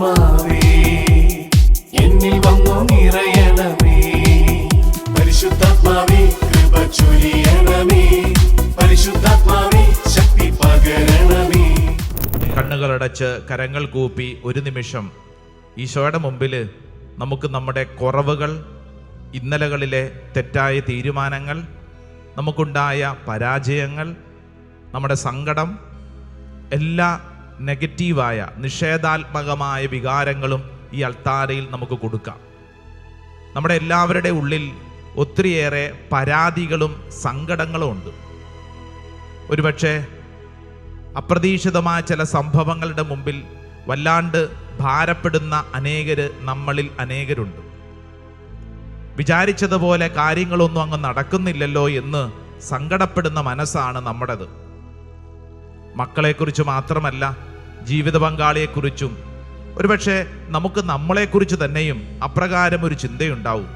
പരിശുദ്ധാത്മാവേ എന്നിൽ കണ്ണുകളടച്ച് കരങ്ങൾ കൂപ്പി ഒരു നിമിഷം ഈശോയുടെ മുമ്പിൽ നമുക്ക് നമ്മുടെ കുറവുകൾ ഇന്നലകളിലെ തെറ്റായ തീരുമാനങ്ങൾ നമുക്കുണ്ടായ പരാജയങ്ങൾ നമ്മുടെ സങ്കടം എല്ലാ നെഗറ്റീവായ നിഷേധാത്മകമായ വികാരങ്ങളും ഈ അൾത്താരയിൽ നമുക്ക് കൊടുക്കാം. നമ്മുടെ എല്ലാവരുടെ ഉള്ളിൽ ഒത്തിരിയേറെ പരാതികളും സങ്കടങ്ങളും ഉണ്ട്. ഒരുപക്ഷെ അപ്രതീക്ഷിതമായ ചില സംഭവങ്ങളുടെ മുമ്പിൽ വല്ലാണ്ട് ഭാരപ്പെടുന്ന അനേകർ നമ്മളിൽ അനേകരുണ്ട്. വിചാരിച്ചതുപോലെ കാര്യങ്ങളൊന്നും അങ്ങ് നടക്കുന്നില്ലല്ലോ എന്ന് സങ്കടപ്പെടുന്ന മനസ്സാണ് നമ്മുടേത്. മക്കളെക്കുറിച്ച് മാത്രമല്ല ജീവിത പങ്കാളിയെക്കുറിച്ചും ഒരുപക്ഷെ നമുക്ക് നമ്മളെക്കുറിച്ച് തന്നെയും അപ്രകാരം ഒരു ചിന്തയുണ്ടാവും.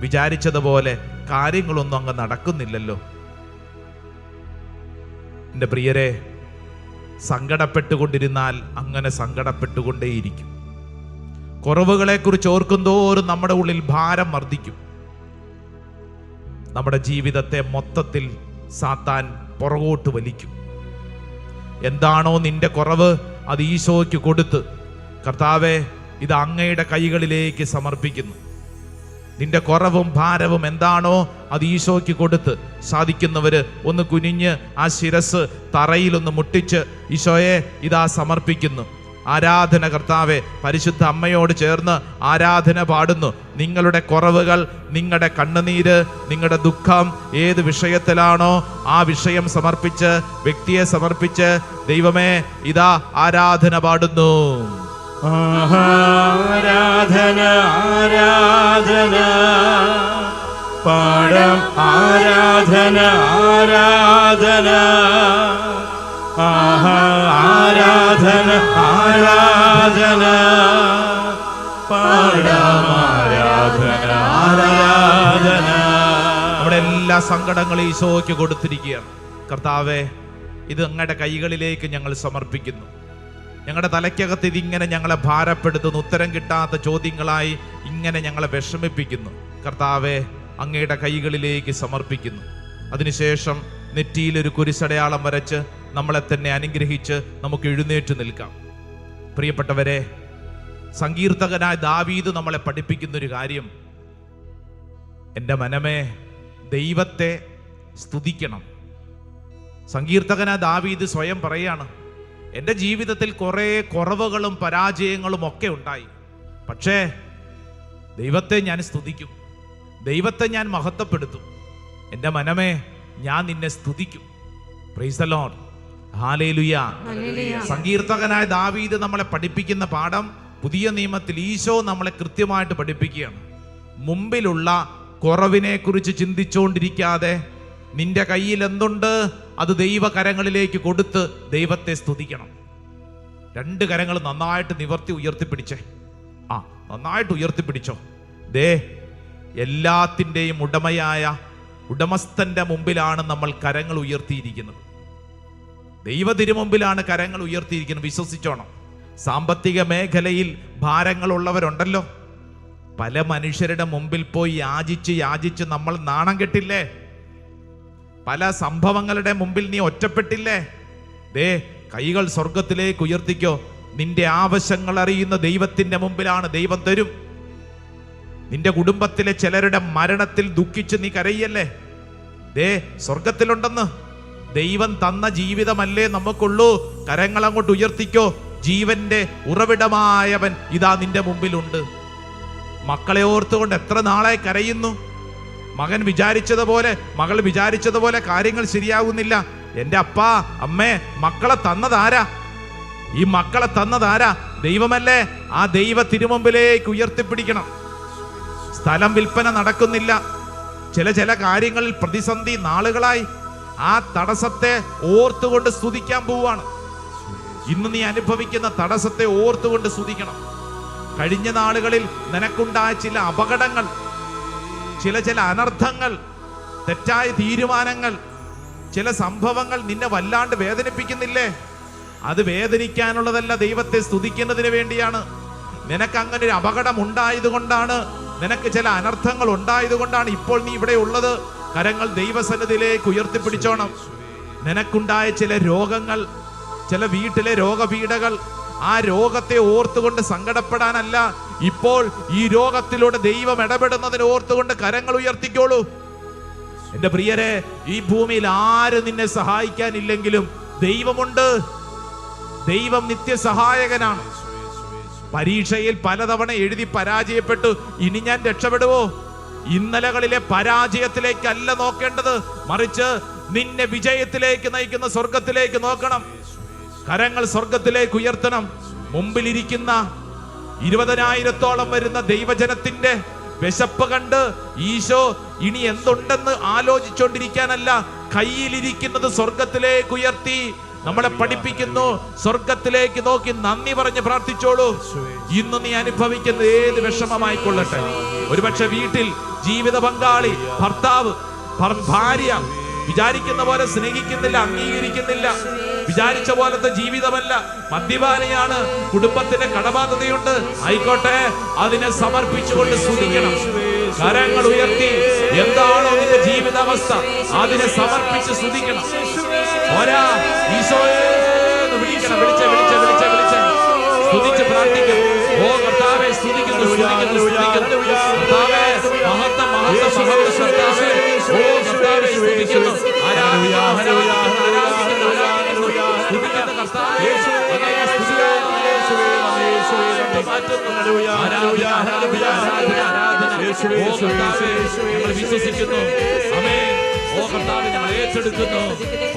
വിചാരിച്ചതുപോലെ കാര്യങ്ങളൊന്നും അങ്ങ് നടക്കുന്നില്ലല്ലോ. എന്റെ പ്രിയരെ സങ്കടപ്പെട്ടുകൊണ്ടിരുന്നാൽ അങ്ങനെ സങ്കടപ്പെട്ടുകൊണ്ടേയിരിക്കും. കുറവുകളെക്കുറിച്ച് ഓർക്കുന്തോറും നമ്മുടെ ഉള്ളിൽ ഭാരം വർദ്ധിക്കും. നമ്മുടെ ജീവിതത്തെ മൊത്തത്തിൽ സാത്താൻ പുറകോട്ട് വലിക്കും. എന്താണോ നിന്റെ കുറവ്? അത് ഈശോയ്ക്ക് കൊടുത്ത് കർത്താവെ ഇത് അങ്ങയുടെ കൈകളിലേക്ക് സമർപ്പിക്കുന്നു. നിന്റെ കുറവും ഭാരവും എന്താണോ അത് ഈശോയ്ക്ക് കൊടുത്ത് സാധിക്കുന്നവർ ഒന്ന് കുനിഞ്ഞ് ആ ശിരസ് തറയിലൊന്ന് മുട്ടിച്ച് ഈശോയെ ഇതാ സമർപ്പിക്കുന്നു. ആരാധന കർത്താവെ പരിശുദ്ധ അമ്മയോട് ചേർന്ന് ആരാധന പാടുന്നു. നിങ്ങളുടെ കുറവുകൾ നിങ്ങളുടെ കണ്ണുനീര് നിങ്ങളുടെ ദുഃഖം ഏത് വിഷയത്തിലാണോ ആ വിഷയം സമർപ്പിച്ച് വ്യക്തിയെ സമർപ്പിച്ച് ദൈവമേ ഇതാ ആരാധന പാടുന്നു. ആരാധന ആരാധന. പാടം ആരാധന ആരാധന. ആഹാ. ആരാധന പാടാം ആരാധന നമ്മുടെ എല്ലാ സങ്കടങ്ങളും ഈശോയ്ക്ക് കൊടുത്തിരിക്കുകയാണ്. കർത്താവെ ഇത് അങ്ങയുടെ കൈകളിലേക്ക് ഞങ്ങൾ സമർപ്പിക്കുന്നു. ഞങ്ങളുടെ തലയ്ക്കകത്ത് ഇതിങ്ങനെ ഞങ്ങളെ ഭാരപ്പെടുത്തുന്നു. ഉത്തരം കിട്ടാത്ത ചോദ്യങ്ങളായി ഇങ്ങനെ ഞങ്ങളെ വിഷമിപ്പിക്കുന്നു. കർത്താവെ അങ്ങയുടെ കൈകളിലേക്ക് സമർപ്പിക്കുന്നു. അതിനുശേഷം നെറ്റിയിൽ ഒരു കുരിശടയാളം വരച്ച് നമ്മളെ തന്നെ അനുഗ്രഹിച്ച് നമുക്ക് എഴുന്നേറ്റ് നിൽക്കാം. പ്രിയപ്പെട്ടവരെ സങ്കീർത്തകനായ ദാവീദ് നമ്മളെ പഠിപ്പിക്കുന്ന ഒരു കാര്യം. എന്റെ മനമേ ദൈവത്തെ സ്തുതിക്കണം. സങ്കീർത്തകന ദാവീദ് സ്വയം പറയാണ് എന്റെ ജീവിതത്തിൽ കുറേ കുറവുകളും പരാജയങ്ങളും ഒക്കെ ഉണ്ടായി. പക്ഷേ ദൈവത്തെ ഞാൻ സ്തുതിക്കും. ദൈവത്തെ ഞാൻ മഹത്വപ്പെടുത്തും. എന്റെ മനമേ ഞാൻ നിന്നെ സ്തുതിക്കും. പ്രൈസലോൺ ഹാലേലുയ സങ്കീർത്തകനായ ദാവീദ് നമ്മളെ പഠിപ്പിക്കുന്ന പാഠം പുതിയ നിയമത്തിൽ ഈശോ നമ്മളെ കൃത്യമായിട്ട് പഠിപ്പിക്കുകയാണ്. മുമ്പിലുള്ള കുറവിനെ കുറിച്ച് ചിന്തിച്ചുകൊണ്ടിരിക്കാതെ നിന്റെ കയ്യിൽ എന്തുണ്ട് അത് ദൈവകരങ്ങളിലേക്ക് കൊടുത്ത് ദൈവത്തെ സ്തുതിക്കണം. രണ്ട് കരങ്ങൾ നന്നായിട്ട് നിവർത്തി ഉയർത്തിപ്പിടിച്ചേ. ആ നന്നായിട്ട് ഉയർത്തിപ്പിടിച്ചോ. ദേ എല്ലാത്തിന്റെയും ഉടമയായ ഉടമസ്ഥന്റെ മുമ്പിലാണ് നമ്മൾ കരങ്ങൾ ഉയർത്തിയിരിക്കുന്നത്. ദൈവ തിരുമുമ്പിലാണ് കരങ്ങൾ ഉയർത്തിയിരിക്കുന്നത്. വിശ്വസിച്ചോണം. സാമ്പത്തിക മേഖലയിൽ ഭാരങ്ങളുള്ളവരുണ്ടല്ലോ. പല മനുഷ്യരുടെ മുമ്പിൽ പോയി യാചിച്ച് യാചിച്ച് നമ്മൾ നാണം കെട്ടില്ലേ? പല സംഭവങ്ങളുടെ മുമ്പിൽ നീ ഒറ്റപ്പെട്ടില്ലേ? ദേ കൈകൾ സ്വർഗത്തിലേക്ക് ഉയർത്തിക്കോ. നിന്റെ ആവശ്യങ്ങൾ അറിയുന്ന ദൈവത്തിന്റെ മുമ്പിലാണ് ദൈവം തരും. നിന്റെ കുടുംബത്തിലെ ചിലരുടെ മരണത്തിൽ ദുഃഖിച്ച് നീ കരയല്ലേ? ദേ സ്വർഗത്തിലുണ്ടെന്ന് ദൈവം തന്ന ജീവിതമല്ലേ നമുക്കുള്ളൂ? കരങ്ങൾ അങ്ങോട്ട് ഉയർത്തിക്കോ. ജീവന്റെ ഉറവിടമായവൻ ഇതാ നിന്റെ മുമ്പിലുണ്ട്. മക്കളെ ഓർത്തുകൊണ്ട് എത്ര നാളായി കരയുന്നു? മകൻ വിചാരിച്ചതുപോലെ മകൾ വിചാരിച്ചതുപോലെ കാര്യങ്ങൾ ശരിയാകുന്നില്ല എന്റെ അപ്പാ അമ്മേ മക്കളെ തന്നതാരാ? ഈ മക്കളെ തന്നതാരാ? ദൈവമല്ലേ? ആ ദൈവ തിരുമുമ്പിലേക്ക് ഉയർത്തിപ്പിടിക്കണം. സ്ഥലം വിൽപ്പന നടക്കുന്നില്ല. ചില ചില കാര്യങ്ങളിൽ പ്രതിസന്ധി നാളുകളായി. ആ തടസ്സത്തെ ഓർത്തുകൊണ്ട് സ്തുതിക്കാൻ പോവാണ്. ഇന്ന് നീ അനുഭവിക്കുന്ന തടസ്സത്തെ ഓർത്തുകൊണ്ട് സ്തുതിക്കണം. കഴിഞ്ഞ നാളുകളിൽ നിനക്കുണ്ടായ ചില അപകടങ്ങൾ ചില ചില അനർത്ഥങ്ങൾ തെറ്റായ തീരുമാനങ്ങൾ ചില സംഭവങ്ങൾ നിന്നെ വല്ലാണ്ട് വേദനിപ്പിക്കുന്നില്ലേ? അത് വേദനിക്കാനുള്ളതല്ല ദൈവത്തെ സ്തുതിക്കുന്നതിന് വേണ്ടിയാണ്. നിനക്ക് അങ്ങനെ ഒരു അപകടം ഉണ്ടായതുകൊണ്ടാണ് നിനക്ക് ചില അനർത്ഥങ്ങൾ ഉണ്ടായതുകൊണ്ടാണ് ഇപ്പോൾ നീ ഇവിടെ ഉള്ളത്. കരങ്ങൾ ദൈവസന്നിധിയിലേക്ക് ഉയർത്തിപ്പിടിച്ചോണം. നിനക്കുണ്ടായ ചില രോഗങ്ങൾ ചില വീട്ടിലെ രോഗപീഠകൾ ആ രോഗത്തെ ഓർത്തുകൊണ്ട് സങ്കടപ്പെടാനല്ല. ഇപ്പോൾ ഈ രോഗത്തിലൂടെ ദൈവം ഇടപെടുന്നതിന് ഓർത്തുകൊണ്ട് കരങ്ങൾ ഉയർത്തിക്കോളൂ. എന്റെ പ്രിയരെ ഈ ഭൂമിയിൽ ആര് നിന്നെ സഹായിക്കാനില്ലെങ്കിലും ദൈവമുണ്ട്. ദൈവം നിത്യസഹായകനാണ്. പരീക്ഷയിൽ പലതവണ എഴുതി പരാജയപ്പെട്ടു. ഇനി ഞാൻ രക്ഷപ്പെടുവോ? ഇന്നലകളിലെ പരാജയത്തിലേക്കല്ല നോക്കേണ്ടത്. മറിച്ച് നിന്നെ വിജയത്തിലേക്ക് നയിക്കുന്ന സ്വർഗത്തിലേക്ക് നോക്കണം. കരങ്ങൾ സ്വർഗത്തിലേക്ക് ഉയർത്തണം. മുമ്പിലിരിക്കുന്ന ഇരുപതിനായിരത്തോളം വരുന്ന ദൈവജനത്തിന്റെ വിശപ്പ് കണ്ട് ഈശോ ഇനി എന്തുണ്ടെന്ന് ആലോചിച്ചുകൊണ്ടിരിക്കാനല്ല കയ്യിലിരിക്കുന്നത് സ്വർഗത്തിലേക്ക് ഉയർത്തി നമ്മളെ പഠിപ്പിക്കുന്നു സ്വർഗത്തിലേക്ക് നോക്കി നന്ദി പറഞ്ഞ് പ്രാർത്ഥിച്ചോളൂ. ഇന്ന് നീ അനുഭവിക്കുന്ന ഏത് വിഷമമായിക്കൊള്ളട്ടെ? ഒരുപക്ഷെ വീട്ടിൽ ജീവിത പങ്കാളി ഭർത്താവ് ഭാര്യ വിചാരിക്കുന്ന പോലെ സ്നേഹിക്കുന്നില്ല അംഗീകരിക്കുന്നില്ല വിചാരിച്ച പോലത്തെ ജീവിതമല്ല. മദ്യപാനയാണ് കുടുംബത്തിന്റെ കടബാധ്യതയുണ്ട്. ആയിക്കോട്ടെ അതിനെ സമർപ്പിച്ചുകൊണ്ട് സ്തുതിക്കണം. കരങ്ങൾ ഉയർത്തി എന്താണോ നിന്റെ ജീവിതാവസ്ഥ? അതിനെ സമർപ്പിച്ച് സ്തുതിക്കണം. ഓരാ ഈശോയെ വിളിക്കണം. വിളിച്ച വിളിച്ച വിളിച്ച വിളിച്ച. സ്തുതിച്ച് പ്രാർത്ഥിക്കും. ഓ കർത്താവെ സ്തുതിക്കുന്നു സ്തുതിക്കുന്നു സ്തുതിക്കുന്നു. കർത്താവേ മഹത്വം മഹത്വം മഹത്വം കർത്താവേ. ഓ കർത്താവെ സ്തുതിക്കുന്നു. ആരാധിക്കുന്നു ആരാധിക്കുന്നു ആരാധിക്കുന്നു ആരാധിക്കുന്നു സ്തുതിക്കുന്നു കർത്താവേ. ആരാധന ആരാധന ആരാധന ആരാധന ഓ കർത്താവേ ഞങ്ങൾ വിശ്വസിക്കുന്നു. ആമേൻ ഓ കർത്താവ് ഞങ്ങൾ ഏറ്റെടുക്കുന്നു.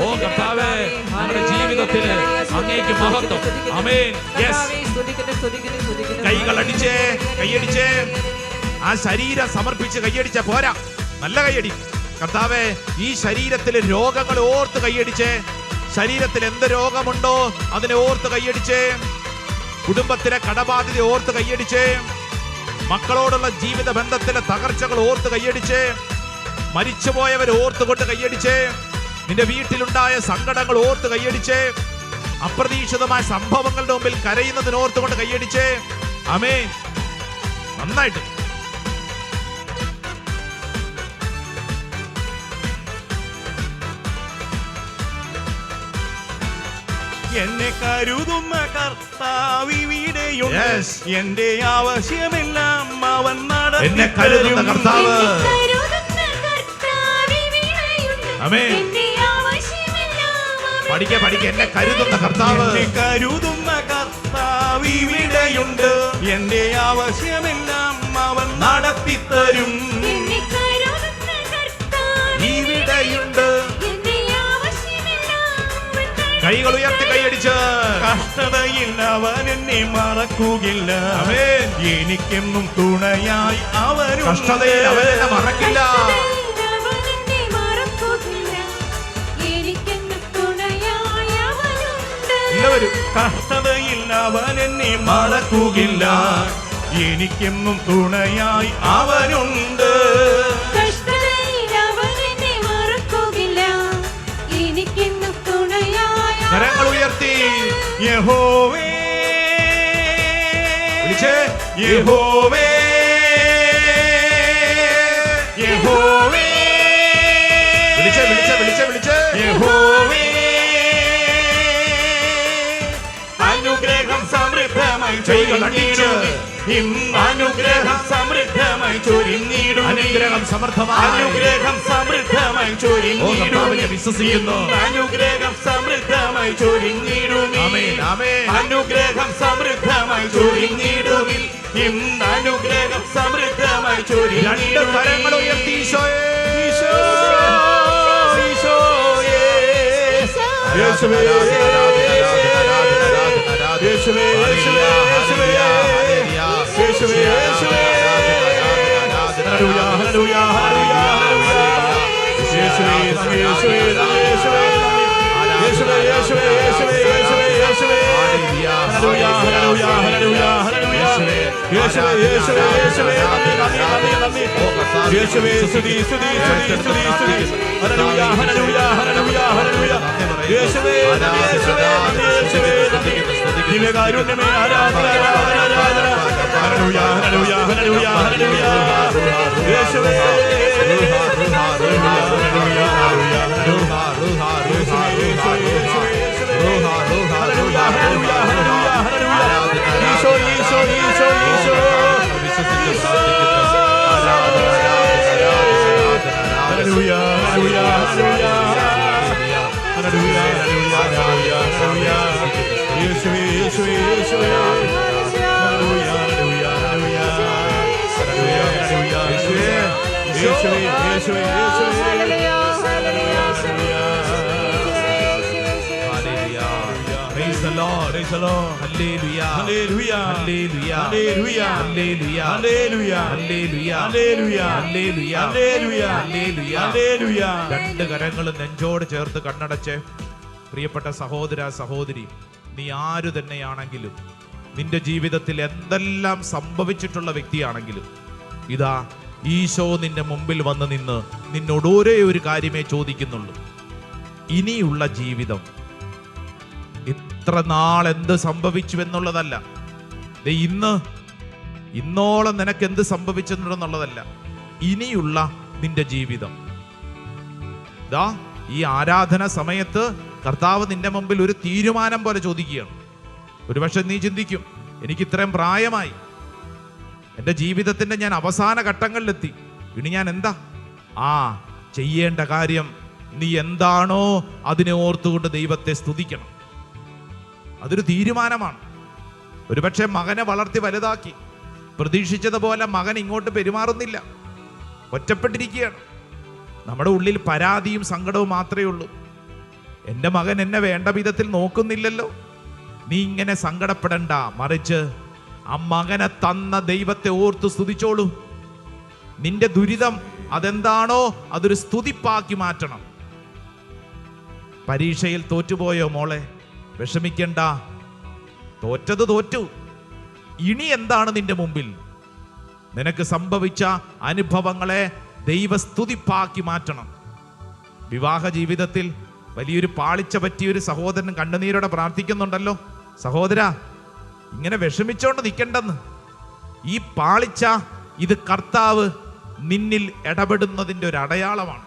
ഓ കർത്താവേ ഞങ്ങളുടെ ജീവിതത്തിൽ അങ്ങേക്ക് മഹത്വം. അമേൻ യെസ് കൈകൾ അടിച്ചേ കൈയടിച്ചേ. ആ ശരീരം സമർപ്പിച്ച് കൈയടിച്ച പോരാ. നല്ല കൈയടി. കർത്താവെ ഈ ശരീരത്തിലെ രോഗങ്ങൾ ഓർത്ത് കൈയടിച്ചേ. ശരീരത്തിൽ എന്ത് രോഗമുണ്ടോ അതിനെ ഓർത്ത് കൈയടിച്ചേ. കുടുംബത്തിലെ കടബാധ്യത ഓർത്ത് കൈയടിച്ചേ. മക്കളോടുള്ള ജീവിത ബന്ധത്തിലെ തകർച്ചകൾ ഓർത്ത് കൈയടിച്ചേ. മരിച്ചുപോയവർ ഓർത്തുകൊണ്ട് കൈയടിച്ചേ നിന്റെ വീട്ടിലുണ്ടായ സങ്കടങ്ങൾ ഓർത്ത് കൈയടിച്ചേ അപ്രതീക്ഷിതമായ സംഭവങ്ങളുടെ മുമ്പിൽ കരയുന്നതിന് ഓർത്തുകൊണ്ട് കൈയടിച്ചേ. അമേ നന്നായിട്ട്. എന്നെ കരുതുന്ന കർത്താവിടെയുണ്ട് Yes. എന്റെ ആവശ്യമെല്ലാം അവൻ കരുതുന്ന നടത്തി കർത്താവ് ആമേൻ. പഠിക്ക പഠിക്ക. എന്നെ കരുതുന്ന കർത്താവ്. എന്നെ കർത്താവ് ഇവിടെയുണ്ട്. എന്റെ ആവശ്യമെല്ലാം അവൻ നടത്തിത്തരും. ഇവിടെയുണ്ട്. കൈകൾ ഉയർത്തി കൈയടിച്ച് കഷ്ടതയിൽ അവൻ എന്നെ മറക്കുകയില്ല. എനിക്കെന്നും തുണയായി അവരും കഷ്ടതയിൽ അവൻ എന്നെ മറക്കില്ല. എല്ലാവരും കഷ്ടതയില്ല അവൻ എന്നെ മറക്കുകയില്ല എനിക്കെന്നും തുണയായി അവനുണ്ട് കരങ്ങൾ ഉയർത്തി യഹോവേ. വിളിച്ചേ യഹോവേ. യഹോവേ. വിളിച്ച വിളിച്ചേ വിളിച്ചേ വിളിച്ചേ. യഹോവേ. അനുഗ്രഹം സമൃദ്ധമായി ചൊരിഞ്ഞിടും. അനുഗ്രഹം അനുഗ്രഹം സമൃദ്ധമായി വിശ്വസിക്കുന്നു. അനുഗ്രഹം സമൃദ്ധമായി അനുഗ്രഹം സമൃദ്ധമായി ഇന്ന് അനുഗ്രഹം സമൃദ്ധമായി ചൊരിഞ്ഞിടും കരങ്ങൾ ഉയർത്തി ഈശോയെ. ഈശോ ഈശോയേ യേശുവേ യേശുവേ യേശുവേ യേശുവേ. യേശുവേ യേശുവേ. Hallelujah hallelujah hallelujah. യേശുവേ യേശുവേ യേശുവേ യേശുവേ. യേശുവേ യേശുവേ യേശുവേ യേശുവേ യേശുവേ. ഹല്ലേലൂയ യേശുവേ യേശുവേ യേശുവേ നന്ദി നന്ദി നന്ദി നന്ദി യേശുവേ സ്തുതി സ്തുതി സ്തുതി സ്തുതി സ്തുതി ഹല്ലേലൂയ ഹല്ലേലൂയ ഹല്ലേലൂയ ഹല്ലേലൂയ യേശുവേ നന്ദി യേശുവേ നന്ദി യേശുവേ നന്ദി ദിവ്യകാരുണ്യമേ ആരാധന ആരാധന ആരാധന ഹല്ലേലൂയ ഹല്ലേലൂയ ഹല്ലേലൂയ ഹല്ലേലൂയ യേശുവേ ഈശോ ഈശോ ഈശോ ഈശോ രണ്ട് കരങ്ങളും നെഞ്ചോട് ചേർത്ത് കണ്ണടച്ച്. പ്രിയപ്പെട്ട സഹോദര സഹോദരി. നീ ആരു തന്നെയാണെങ്കിലും നിന്റെ ജീവിതത്തിൽ എന്തെല്ലാം സംഭവിച്ചിട്ടുള്ള വ്യക്തിയാണെങ്കിലും ഇതാ ഈശോ നിന്റെ മുമ്പിൽ വന്ന് നിന്ന് നിന്നോട് ഒരേ ഒരു കാര്യമേ ചോദിക്കുന്നുള്ളൂ. ഇനിയുള്ള ജീവിതം ഇത്ര നാൾ എന്ത് സംഭവിച്ചു എന്നുള്ളതല്ല. ഇന്ന് ഇന്നോളം നിനക്ക് എന്ത് സംഭവിച്ചിട്ടുണ്ടെന്നുള്ളതല്ല. ഇനിയുള്ള നിന്റെ ജീവിതം. ദാ ഈ ആരാധന സമയത്ത് കർത്താവ് നിന്റെ മുമ്പിൽ ഒരു തീരുമാനം പോലെ ചോദിക്കുകയാണ്. ഒരുപക്ഷെ നീ ചിന്തിക്കും എനിക്ക് ഇത്രയും പ്രായമായി. എന്റെ ജീവിതത്തിന്റെ ഞാൻ അവസാന ഘട്ടങ്ങളിലെത്തി. ഇനി ഞാൻ എന്താ? ആ ചെയ്യേണ്ട കാര്യം നീ എന്താണോ അതിനെ ഓർത്തുകൊണ്ട് ദൈവത്തെ സ്തുതിക്കണം. അതൊരു തീരുമാനമാണ്. ഒരുപക്ഷെ മകനെ വളർത്തി വലുതാക്കി. പ്രതീക്ഷിച്ചതുപോലെ മകൻ ഇങ്ങോട്ട് പെരുമാറുന്നില്ല. ഒറ്റപ്പെട്ടിരിക്കുകയാണ്. നമ്മുടെ ഉള്ളിൽ പരാതിയും സങ്കടവും മാത്രമേ ഉള്ളൂ. എന്റെ മകൻ എന്നെ വേണ്ട വിധത്തിൽ നോക്കുന്നില്ലല്ലോ. നീ ഇങ്ങനെ സങ്കടപ്പെടണ്ട മറിച്ച് ആ മകനെ തന്ന ദൈവത്തെ ഓർത്ത് സ്തുതിച്ചോളൂ. നിന്റെ ദുരിതം അതെന്താണോ അതൊരു സ്തുതിപ്പാക്കി മാറ്റണം. പരീക്ഷയിൽ തോറ്റുപോയോ മോളെ? വിഷമിക്കണ്ട. തോറ്റത് തോറ്റു. ഇനി എന്താണ് നിന്റെ മുമ്പിൽ? നിനക്ക് സംഭവിച്ച അനുഭവങ്ങളെ ദൈവസ്തുതിപ്പാക്കി മാറ്റണം. വിവാഹ ജീവിതത്തിൽ വലിയൊരു പാളിച്ച പറ്റിയ ഒരു സഹോദരൻ കണ്ണുനീരോടെ പ്രാർത്ഥിക്കുന്നുണ്ടല്ലോ. സഹോദര ഇങ്ങനെ വിഷമിച്ചോണ്ട് നിൽക്കണ്ടെന്ന് ഈ പാളിച്ച ഇത് കർത്താവ് നിന്നിൽ ഇടപെടുന്നതിന്റെ ഒരു അടയാളമാണ്.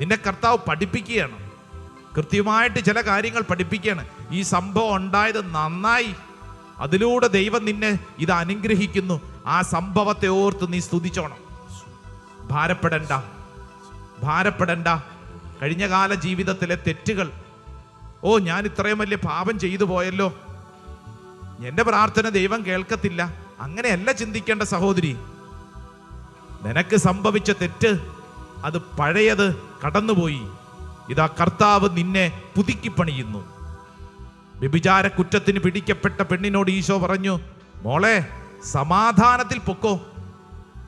നിന്നെ കർത്താവ് പഠിപ്പിക്കുകയാണ്. കൃത്യമായിട്ട് ചില കാര്യങ്ങൾ പഠിപ്പിക്കുകയാണ്. ഈ സംഭവം ഉണ്ടായത് നന്നായി. അതിലൂടെ ദൈവം നിന്നെ ഇത് അനുഗ്രഹിക്കുന്നു. ആ സംഭവത്തെ ഓർത്ത് നീ സ്തുതിച്ചോണം. ഭാരപ്പെടണ്ട. ഭാരപ്പെടണ്ട. കഴിഞ്ഞ കാല ജീവിതത്തിലെ തെറ്റുകൾ. ഓ ഞാൻ ഇത്രയും വലിയ പാപം ചെയ്തു പോയല്ലോ. എന്റെ പ്രാർത്ഥന ദൈവം കേൾക്കത്തില്ല. അങ്ങനെയല്ല ചിന്തിക്കേണ്ട സഹോദരി. നിനക്ക് സംഭവിച്ച തെറ്റ് അത് പഴയത് കടന്നുപോയി. ഇതാ കർത്താവ് നിന്നെ പുതുക്കി പണിയുന്നു വ്യഭിചാര കുറ്റത്തിന് പിടിക്കപ്പെട്ട പെണ്ണിനോട് ഈശോ പറഞ്ഞു മോളെ സമാധാനത്തിൽ പൊക്കോ.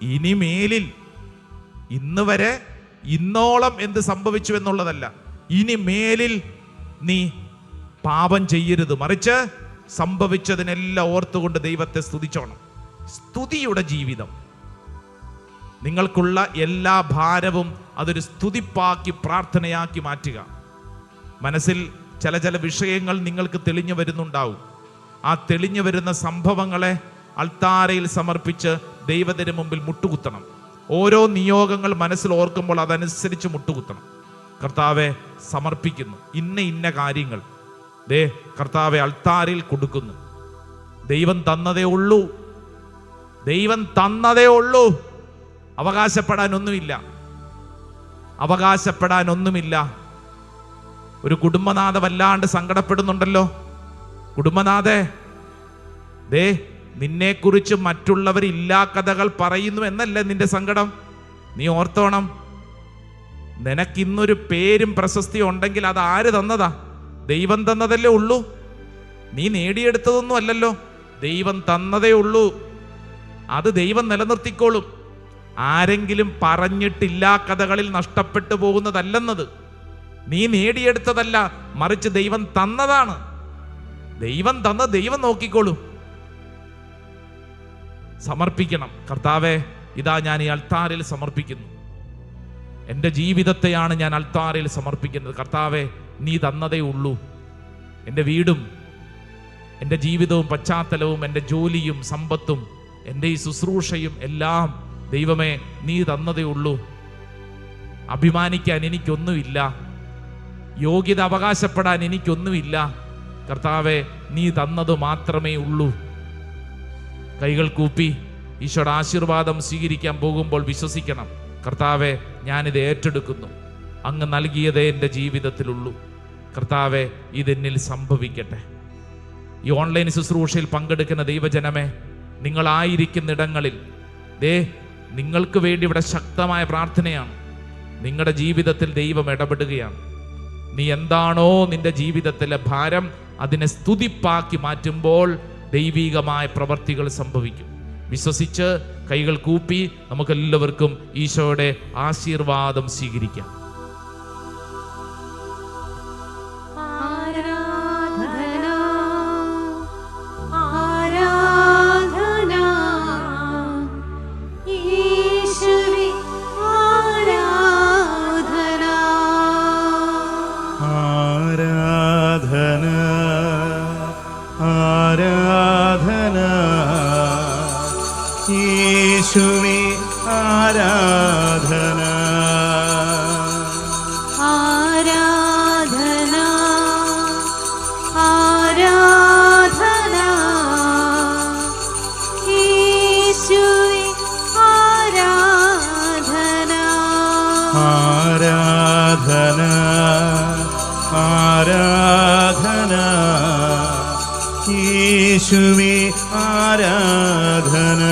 ഇനി മേലിൽ ഇന്ന് വരെ ഇന്നോളം എന്ത് സംഭവിച്ചു എന്നുള്ളതല്ല. ഇനി മേലിൽ നീ പാപം ചെയ്യരുത്. മറിച്ച് സംഭവിച്ചതിനെല്ലാം ഓർത്തുകൊണ്ട് ദൈവത്തെ സ്തുതിച്ചോണം. സ്തുതിയുടെ ജീവിതം. നിങ്ങൾക്കുള്ള എല്ലാ ഭാരവും അതൊരു സ്തുതിപ്പാക്കി പ്രാർത്ഥനയാക്കി മാറ്റുക. മനസ്സിൽ ചില ചില വിഷയങ്ങൾ നിങ്ങൾക്ക് തെളിഞ്ഞു വരുന്നുണ്ടാവും. ആ തെളിഞ്ഞു വരുന്ന സംഭവങ്ങളെ അൾത്താരയിൽ സമർപ്പിച്ച് ദൈവത്തിന് മുമ്പിൽ മുട്ടുകുത്തണം. ഓരോ നിയോഗങ്ങൾ മനസ്സിൽ ഓർക്കുമ്പോൾ അതനുസരിച്ച് മുട്ടുകുത്തണം. കർത്താവെ സമർപ്പിക്കുന്നു. ഇന്ന ഇന്ന കാര്യങ്ങൾ. ദേ കർത്താവെ അൾത്താരിൽ കൊടുക്കുന്നു. ദൈവം തന്നതേ ഉള്ളൂ. ദൈവം തന്നതേ ഉള്ളൂ. അവകാശപ്പെടാനൊന്നുമില്ല. അവകാശപ്പെടാനൊന്നുമില്ല. ഒരു കുടുംബനാഥ വല്ലാണ്ട് സങ്കടപ്പെടുന്നുണ്ടല്ലോ. കുടുംബനാഥേ ദേ നിന്നെക്കുറിച്ച് മറ്റുള്ളവർ ഇല്ലാ കഥകൾ പറയുന്നു എന്നല്ലേ നിന്റെ സങ്കടം? നീ ഓർത്തോണം. നിനക്കിന്നൊരു പേരും പ്രശസ്തിയും ഉണ്ടെങ്കിൽ അത് ആര് തന്നതാ? ദൈവം തന്നതല്ലേ ഉള്ളൂ? നീ നേടിയെടുത്തതൊന്നും അല്ലല്ലോ. ദൈവം തന്നതേ ഉള്ളൂ. അത് ദൈവം നിലനിർത്തിക്കോളും. ആരെങ്കിലും പറഞ്ഞിട്ടില്ലാ കഥകളിൽ നഷ്ടപ്പെട്ടു പോകുന്നതല്ലെന്നത്. നീ നേടിയെടുത്തതല്ല മറിച്ച് ദൈവം തന്നതാണ്. ദൈവം തന്ന ദൈവം നോക്കിക്കോളും. സമർപ്പിക്കണം. കർത്താവെ ഇതാ ഞാൻ ഈ അൾത്താറിൽ സമർപ്പിക്കുന്നു. എന്റെ ജീവിതത്തെയാണ് ഞാൻ അൾത്താറിൽ സമർപ്പിക്കുന്നത്. കർത്താവെ നീ തന്നതേ ഉള്ളൂ. എന്റെ വീടും എന്റെ ജീവിതവും പശ്ചാത്തലവും എന്റെ ജോലിയും സമ്പത്തും എന്റെ ഈ ശുശ്രൂഷയും എല്ലാം ദൈവമേ നീ തന്നതേ ഉള്ളൂ. അഭിമാനിക്കാൻ എനിക്കൊന്നുമില്ല. യോഗ്യത അവകാശപ്പെടാൻ എനിക്കൊന്നുമില്ല. കർത്താവെ നീ തന്നത് മാത്രമേ ഉള്ളൂ. കൈകൾ കൂപ്പി ഈശോയുടെ ആശീർവാദം സ്വീകരിക്കാൻ പോകുമ്പോൾ വിശ്വസിക്കണം. കർത്താവെ ഞാനിത് ഏറ്റെടുക്കുന്നു. അങ്ങ് നൽകിയതേ എന്റെ ജീവിതത്തിലുള്ളൂ. കർത്താവെ ഇതെന്നിൽ സംഭവിക്കട്ടെ. ഈ ഓൺലൈൻ ശുശ്രൂഷയിൽ പങ്കെടുക്കുന്ന ദൈവജനമേ നിങ്ങളായിരിക്കുന്നിടങ്ങളിൽ ദേ നിങ്ങൾക്ക് വേണ്ടി ഇവിടെ ശക്തമായ പ്രാർത്ഥനയാണ്. നിങ്ങളുടെ ജീവിതത്തിൽ ദൈവം ഇടപെടുകയാണ്. നീ എന്താണോ നിന്റെ ജീവിതത്തിലെ ഭാരം അതിനെ സ്തുതിപ്പാക്കി മാറ്റുമ്പോൾ ദൈവീകമായ പ്രവർത്തികൾ സംഭവിക്കും. വിശ്വസിച്ച് കൈകൾ കൂപ്പി നമുക്കെല്ലാവർക്കും ഈശോയുടെ ആശീർവാദം സ്വീകരിക്കാം. ആരാധന. യേശുവേ ആരാധന. യേശുവേ ആരാധന